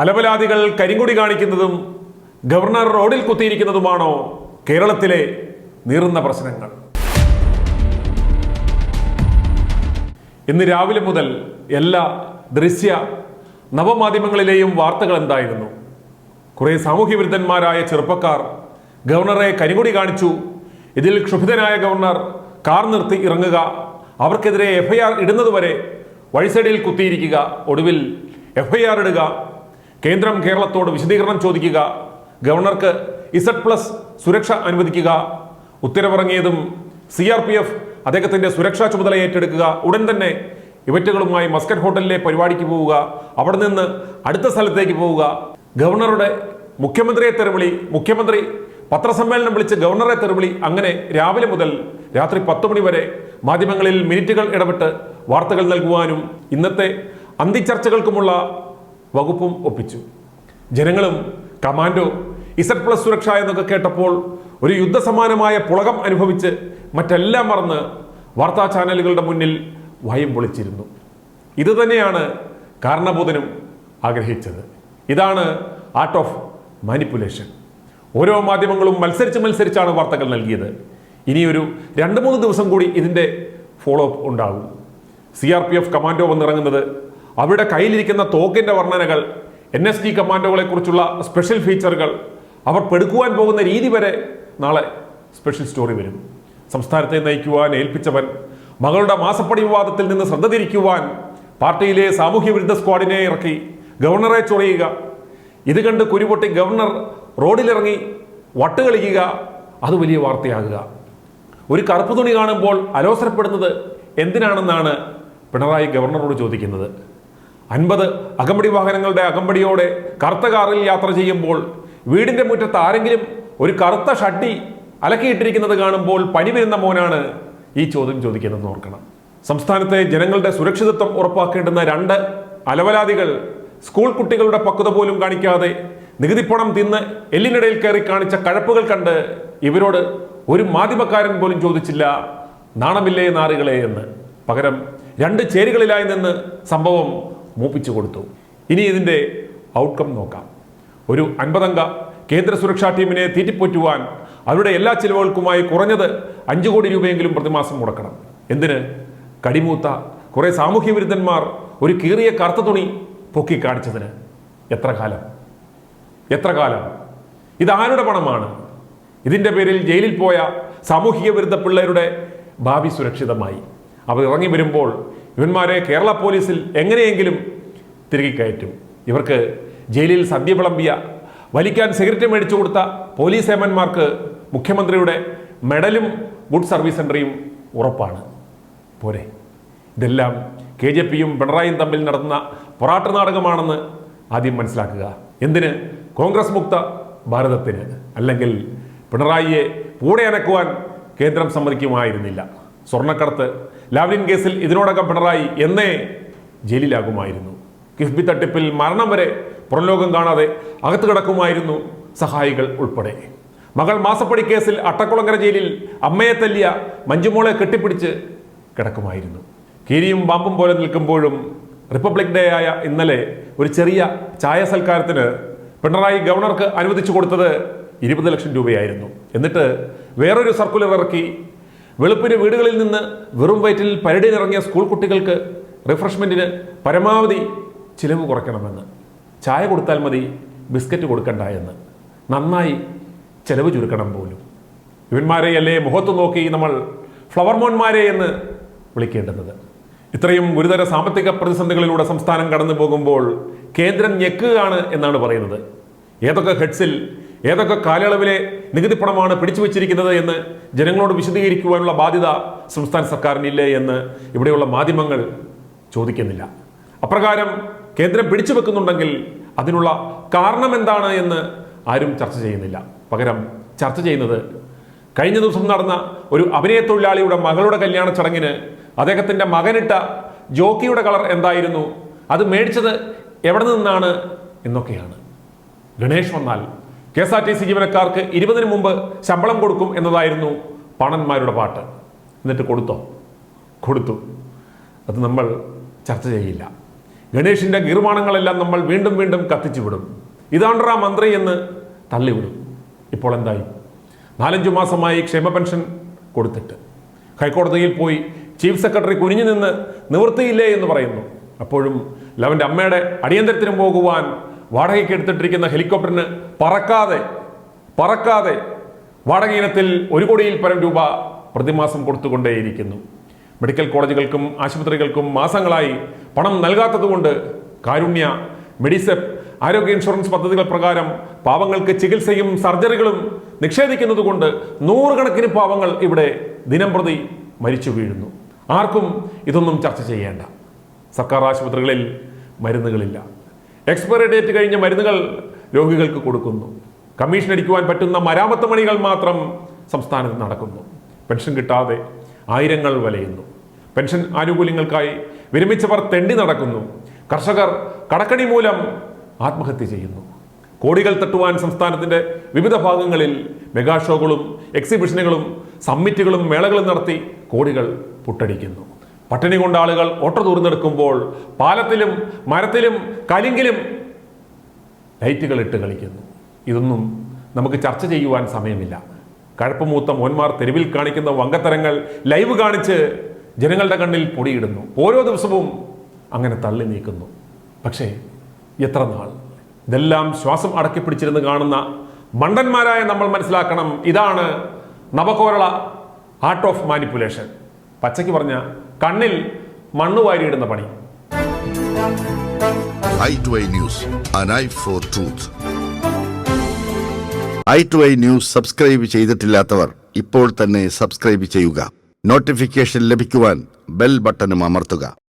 അലപലാദികൾ കരിങ്കുടി കാണിക്കുന്നതും ഗവർണർ റോഡിൽ കുത്തിയിരിക്കുന്നതുമാണോ കേരളത്തിലെ നീറുന്ന പ്രശ്നങ്ങൾ? ഇന്ന് രാവിലെ മുതൽ എല്ലാ ദൃശ്യ നവമാധ്യമങ്ങളിലെയും വാർത്തകൾ എന്തായിരുന്നു? കുറെ സാമൂഹ്യ വിരുദ്ധന്മാരായ ചെറുപ്പക്കാർ ഗവർണറെ കരിങ്കൊടി കാണിച്ചു. ഇതിൽ ക്ഷുഭിതനായ ഗവർണർ കാർ നിർത്തി ഇറങ്ങുക അവർക്കെതിരെ എഫ്ഐആർ ഇടുന്നതുവരെ വഴിസൈഡിൽ കുത്തിയിരിക്കുക ഒടുവിൽ എഫ്ഐആർ ഇടുക കേന്ദ്രം കേരളത്തോട് വിശദീകരണം ചോദിക്കുക. ഗവർണർക്ക് ഇസഡ് പ്ലസ് സുരക്ഷ അനുവദിക്കുക. ഉത്തരവിറങ്ങിയതും സി ആർ പി എഫ് അദ്ദേഹത്തിന്റെ സുരക്ഷാ ചുമതല ഏറ്റെടുക്കുക. ഉടൻ തന്നെ ഇവറ്റുകളുമായി മസ്കറ്റ് ഹോട്ടലിലെ പരിപാടിക്ക് പോവുക. അവിടെ നിന്ന് അടുത്ത സ്ഥലത്തേക്ക് പോവുക. ഗവർണറുടെ മുഖ്യമന്ത്രിയെ തെരുവിളി മുഖ്യമന്ത്രി പത്രസമ്മേളനം വിളിച്ച് ഗവർണറെ തെരുവിളി അങ്ങനെ രാവിലെ മുതൽ രാത്രി പത്ത് മണി വരെ മാധ്യമങ്ങളിൽ മിനിറ്റുകൾ ഇടപെട്ട് വാർത്തകൾ നൽകുവാനും ഇന്നത്തെ അന്തിച്ചർച്ചകൾക്കുമുള്ള വകുപ്പും ഒപ്പിച്ചു. ജനങ്ങളും കമാൻഡോ ഇസഡ് പ്ലസ് സുരക്ഷ എന്നൊക്കെ കേട്ടപ്പോൾ ഒരു യുദ്ധസമാനമായ പുളകം അനുഭവിച്ച് മറ്റെല്ലാം മറന്ന് വാർത്താ ചാനലുകളുടെ മുന്നിൽ വയം പൊളിച്ചിരുന്നു. ഇത് തന്നെയാണ് കാരണബോധനും ആഗ്രഹിച്ചത്. ഇതാണ് ആർട്ട് ഓഫ് മാനിപ്പുലേഷൻ. ഓരോ മാധ്യമങ്ങളും മത്സരിച്ച് മത്സരിച്ചാണ് വാർത്തകൾ നൽകിയത്. ഇനിയൊരു രണ്ട് മൂന്ന് ദിവസം കൂടി ഇതിന്റെ ഫോളോ അപ്പ് ഉണ്ടാകും. C R P F commando വന്നിറങ്ങുന്നത് അവരുടെ കയ്യിലിരിക്കുന്ന തോക്കിന്റെ വർണനകൾ എൻ എസ് ഡി കമാൻഡോകളെ കുറിച്ചുള്ള സ്പെഷ്യൽ ഫീച്ചറുകൾ അവർ പെടുക്കുവാൻ പോകുന്ന രീതി വരെ നാളെ സ്പെഷ്യൽ സ്റ്റോറി വരും. സംസ്ഥാനത്തെ നയിക്കുവാൻ ഏൽപ്പിച്ചവൻ മകളുടെ മാസപ്പടി വിവാദത്തിൽ നിന്ന് ശ്രദ്ധ തിരിക്കുവാൻ പാർട്ടിയിലെ സാമൂഹ്യ വിരുദ്ധ സ്ക്വാഡിനെ ഇറക്കി ഗവർണറെ ചൊറിയുക. ഇത് കണ്ട് കുരുപൊട്ടി ഗവർണർ റോഡിലിറങ്ങി വട്ട് കളിക്കുക അത് വലിയ വാർത്തയാകുക. ഒരു കറുപ്പ് തുണി കാണുമ്പോൾ അലോസരപ്പെടുന്നത് എന്തിനാണെന്നാണ് പിണറായി ഗവർണറോട് ചോദിക്കുന്നത്. അൻപത് അകമ്പടി വാഹനങ്ങളുടെ അകമ്പടിയോടെ കറുത്ത കാറിൽ യാത്ര ചെയ്യുമ്പോൾ വീടിന്റെ മുറ്റത്ത് ആരെങ്കിലും ഒരു കറുത്ത ഷട്ടി അലക്കിയിട്ടിരിക്കുന്നത് കാണുമ്പോൾ പനി വരുന്ന മോനാണ് ഈ ചോദ്യം ചോദിക്കുന്നത് ഓർക്കണം. സംസ്ഥാനത്തെ ജനങ്ങളുടെ സുരക്ഷിതത്വം ഉറപ്പാക്കേണ്ടുന്ന രണ്ട് അലവലാദികൾ സ്കൂൾ കുട്ടികളുടെ പക്വത പോലും കാണിക്കാതെ നികുതിപ്പണം തിന്ന് എല്ലിനിടയിൽ കയറി കാണിച്ച കഴപ്പുകൾ കണ്ട് ഇവരോട് ഒരു മാധ്യമക്കാരൻ പോലും ചോദിച്ചില്ല നാണമില്ലേ നാറുകളെ എന്ന്. പകരം രണ്ട് ചേരികളിലായി നിന്ന് സംഭവം മൂപ്പിച്ചു കൊടുത്തു. ഇനി ഇതിന്റെ ഔട്ട്കം നോക്കാം. ഒരു അൻപതംഗ കേന്ദ്ര സുരക്ഷാ ടീമിനെ തീറ്റിപ്പോറ്റുവാൻ അവരുടെ എല്ലാ ചിലവുകൾക്കുമായി കുറഞ്ഞത് അഞ്ച് കോടി രൂപയെങ്കിലും പ്രതിമാസം മുടക്കണം. എന്തിന്? കടിമൂത്ത കുറേ സാമൂഹ്യ വിരുദ്ധന്മാർ ഒരു കീറിയ കറുത്ത തുണി പൊക്കി കാണിച്ചതിന്. എത്ര കാലം? എത്ര കാലം? ഇതാരുടെ പണമാണ്? ഇതിന്റെ പേരിൽ ജയിലിൽ പോയ സാമൂഹിക വിരുദ്ധ പിള്ളേരുടെ ഭാവി സുരക്ഷിതമായി. അവർ ഇറങ്ങി വരുമ്പോൾ ഇവന്മാരെ കേരള പോലീസിൽ എങ്ങനെയെങ്കിലും തിരികെ കയറ്റും. ഇവർക്ക് ജയിലിൽ സദ്യ വിളമ്പിയ വലിക്കാൻ സിഗരറ്റ് മേടിച്ചു കൊടുത്ത പോലീസ് ഏമന്മാർക്ക് മുഖ്യമന്ത്രിയുടെ മെഡലും ഗുഡ് സർവീസ് സെന്ററിയും ഉറപ്പാണ്. പോരെ. ഇതെല്ലാം കെ ജെ പിയും പിണറായിയും തമ്മിൽ നടത്തുന്ന പൊറാട്ട നാടകമാണെന്ന് ആദ്യം മനസ്സിലാക്കുക. എന്തിന്? കോൺഗ്രസ് മുക്ത ഭാരതത്തിന്. അല്ലെങ്കിൽ പിണറായിയെ കൂടെ അനക്കുവാൻ കേന്ദ്രം സമ്മതിക്കുമായിരുന്നില്ല. സ്വർണക്കടത്ത് ലാവ്ലിൻ കേസിൽ ഇതിനോടകം പിണറായി എന്നേ ജയിലിലാകുമായിരുന്നു. കിഫ്ബി തട്ടിപ്പിൽ മരണം വരെ പുറംലോകം കാണാതെ അകത്ത് കിടക്കുമായിരുന്നു സഹായികൾ ഉൾപ്പെടെ. മകൾ മാസപ്പടി കേസിൽ അട്ടക്കുളങ്ങര ജയിലിൽ അമ്മയെ തല്ലിയ മഞ്ജുമോളെ കെട്ടിപ്പിടിച്ച് കിടക്കുമായിരുന്നു. കീരിയും പാമ്പും പോലെ നിൽക്കുമ്പോഴും റിപ്പബ്ലിക് ഡേ ആയ ഇന്നലെ ഒരു ചെറിയ ചായ സൽക്കാരത്തിന് പിണറായി ഗവർണർക്ക് അനുവദിച്ചു കൊടുത്തത് ഇരുപത് ലക്ഷം രൂപയായിരുന്നു. എന്നിട്ട് വേറൊരു സർക്കുലർ ഇറക്കി വെളുപ്പിന് വീടുകളിൽ നിന്ന് വെറും വയറ്റിൽ പരടിനിറങ്ങിയ സ്കൂൾ കുട്ടികൾക്ക് റിഫ്രഷ്മെന്റിന് പരമാവധി ചിലവ് കുറയ്ക്കണമെന്ന്. ചായ കൊടുത്താൽ മതി ബിസ്ക്കറ്റ് കൊടുക്കണ്ട എന്ന്. നന്നായി ചിലവ് ചുരുക്കണം പോലും. ഇവന്മാരെ അല്ലേ മുഖത്ത് നോക്കി നമ്മൾ ഫ്ലവർ മോന്മാരെ എന്ന് വിളിക്കേണ്ടുന്നത്. ഇത്രയും ഗുരുതര സാമ്പത്തിക പ്രതിസന്ധികളിലൂടെ സംസ്ഥാനം കടന്നു പോകുമ്പോൾ കേന്ദ്രം ഞെക്കുകയാണ് എന്നാണ് പറയുന്നത്. ഏതൊക്കെ ഹെഡ്സിൽ ഏതൊക്കെ കാലയളവിലെ നികുതി പണമാണ് പിടിച്ചു വച്ചിരിക്കുന്നത് എന്ന് ജനങ്ങളോട് വിശദീകരിക്കുവാനുള്ള ബാധ്യത സംസ്ഥാന സർക്കാരിനില്ല എന്ന് ഇവിടെയുള്ള മാധ്യമങ്ങൾ ചോദിക്കുന്നില്ല. അപ്രകാരം കേന്ദ്രം പിടിച്ചു വെക്കുന്നുണ്ടെങ്കിൽ അതിനുള്ള കാരണം എന്താണ് എന്ന് ആരും ചർച്ച ചെയ്യുന്നില്ല. പകരം ചർച്ച ചെയ്യുന്നത് കഴിഞ്ഞ ദിവസം നടന്ന ഒരു അഭിനയ തൊഴിലാളിയുടെ മകളുടെ കല്യാണ ചടങ്ങിന് അദ്ദേഹത്തിന്റെ മകനിട്ട ജോക്കിയുടെ കളർ എന്തായിരുന്നു? അത് മേടിച്ചത് എവിടെ നിന്നാണ് എന്നൊക്കെയാണ്. ഗണേഷ് വന്നാൽ K S R T C ജീവനക്കാർക്ക് ഇരുപതിന് മുമ്പ് ശമ്പളം കൊടുക്കും എന്നതായിരുന്നു പണന്മാരുടെ പാട്ട്. എന്നിട്ട് കൊടുത്തോ? കൊടുത്തു. അത് നമ്മൾ ചർച്ച ചെയ്യില്ല. ഗണേഷിന്റെ നിർമ്മാണങ്ങളെല്ലാം നമ്മൾ വീണ്ടും വീണ്ടും കത്തിച്ചു വിടും. ഇതാണ്ട്രാ മന്ത്രി എന്ന് തള്ളിവിടും ഇപ്പോൾ എന്തായി? നാലഞ്ചു മാസമായി ക്ഷേമ പെൻഷൻ കൊടുത്തിട്ട്. ഹൈക്കോടതിയിൽ പോയി ചീഫ് സെക്രട്ടറി കുനിഞ്ഞു നിന്ന് നിവൃത്തിയില്ലേ എന്ന് പറയുന്നു. അപ്പോഴും ലവന്റെ അമ്മയുടെ അടിയന്തരത്തിനും പോകുവാൻ വാടകയ്ക്ക് എടുത്തിട്ടിരിക്കുന്ന ഹെലികോപ്റ്ററിന് പറക്കാതെ പറക്കാതെ വാടക ഇനത്തിൽ ഒരു കോടിയിൽ പരം രൂപ പ്രതിമാസം കൊടുത്തുകൊണ്ടേയിരിക്കുന്നു. മെഡിക്കൽ കോളേജുകൾക്കും ആശുപത്രികൾക്കും മാസങ്ങളായി പണം നൽകാത്തതുകൊണ്ട് കാരുണ്യ മെഡിസെപ്പ് ആരോഗ്യ ഇൻഷുറൻസ് പദ്ധതികൾ പ്രകാരം പാവങ്ങൾക്ക് ചികിത്സയും സർജറികളും നിക്ഷേപിക്കുന്നതുകൊണ്ട് നൂറുകണക്കിന് പാവങ്ങൾ ഇവിടെ ദിനം പ്രതി മരിച്ചു വീഴുന്നു. ആർക്കും ഇതൊന്നും ചർച്ച ചെയ്യേണ്ട. സർക്കാർ ആശുപത്രികളിൽ മരുന്നുകളില്ല. എക്സ്പയറി ഡേറ്റ് കഴിഞ്ഞ മരുന്നുകൾ രോഗികൾക്ക് കൊടുക്കുന്നു. കമ്മീഷൻ അടിക്കുവാൻ പറ്റുന്ന മരാമത്ത് മണികൾ മാത്രം സംസ്ഥാനത്ത് നടക്കുന്നു. പെൻഷൻ കിട്ടാതെ ആയിരങ്ങൾ വലയുന്നു. പെൻഷൻ ആനുകൂല്യങ്ങൾക്കായി വിരമിച്ചവർ തെണ്ടി നടക്കുന്നു. കർഷകർ കടക്കണി മൂലം ആത്മഹത്യ ചെയ്യുന്നു. കോടികൾ തട്ടുവാൻ സംസ്ഥാനത്തിന്റെ വിവിധ ഭാഗങ്ങളിൽ മെഗാ ഷോകളും എക്സിബിഷനുകളും സമ്മിറ്റുകളും മേളകളും നടത്തി കോടികൾ പുട്ടടിക്കുന്നു. പട്ടിണി കൊണ്ട് ആളുകൾ ഓട്ട തൂർന്നെടുക്കുമ്പോൾ പാലത്തിലും മരത്തിലും കലിങ്കിലും ലൈറ്റുകൾ ഇട്ട് കളിക്കുന്നു. ഇതൊന്നും നമുക്ക് ചർച്ച ചെയ്യുവാൻ സമയമില്ല. കഴപ്പമൂത്ത മോന്മാർ തെരുവിൽ കാണിക്കുന്ന വങ്കത്തരങ്ങൾ ലൈവ് കാണിച്ച് ജനങ്ങളുടെ കണ്ണിൽ പൊടിയിടുന്നു. ഓരോ ദിവസവും അങ്ങനെ തള്ളി നീക്കുന്നു. പക്ഷേ എത്ര നാൾ? ഇതെല്ലാം ശ്വാസം അടക്കി പിടിച്ചിരുന്ന് കാണുന്ന മണ്ടന്മാരായ നമ്മൾ മനസ്സിലാക്കണം. ഇതാണ് നവകോരള ആർട്ട് ഓഫ് മാനിപ്പുലേഷൻ പച്ചയ്ക്ക് പറഞ്ഞ കണ്ണിൽ മണ്ണ് വാരിയിടുന്ന പണി. I to I news I I news subscribe ചെയ്തിട്ടില്ലാത്തവർ ഇപ്പോൾ തന്നെ സബ്സ്ക്രൈബ് ചെയ്യുക. നോട്ടിഫിക്കേഷൻ ലഭിക്കുവാൻ ബെൽ ബട്ടണും അമർത്തുക.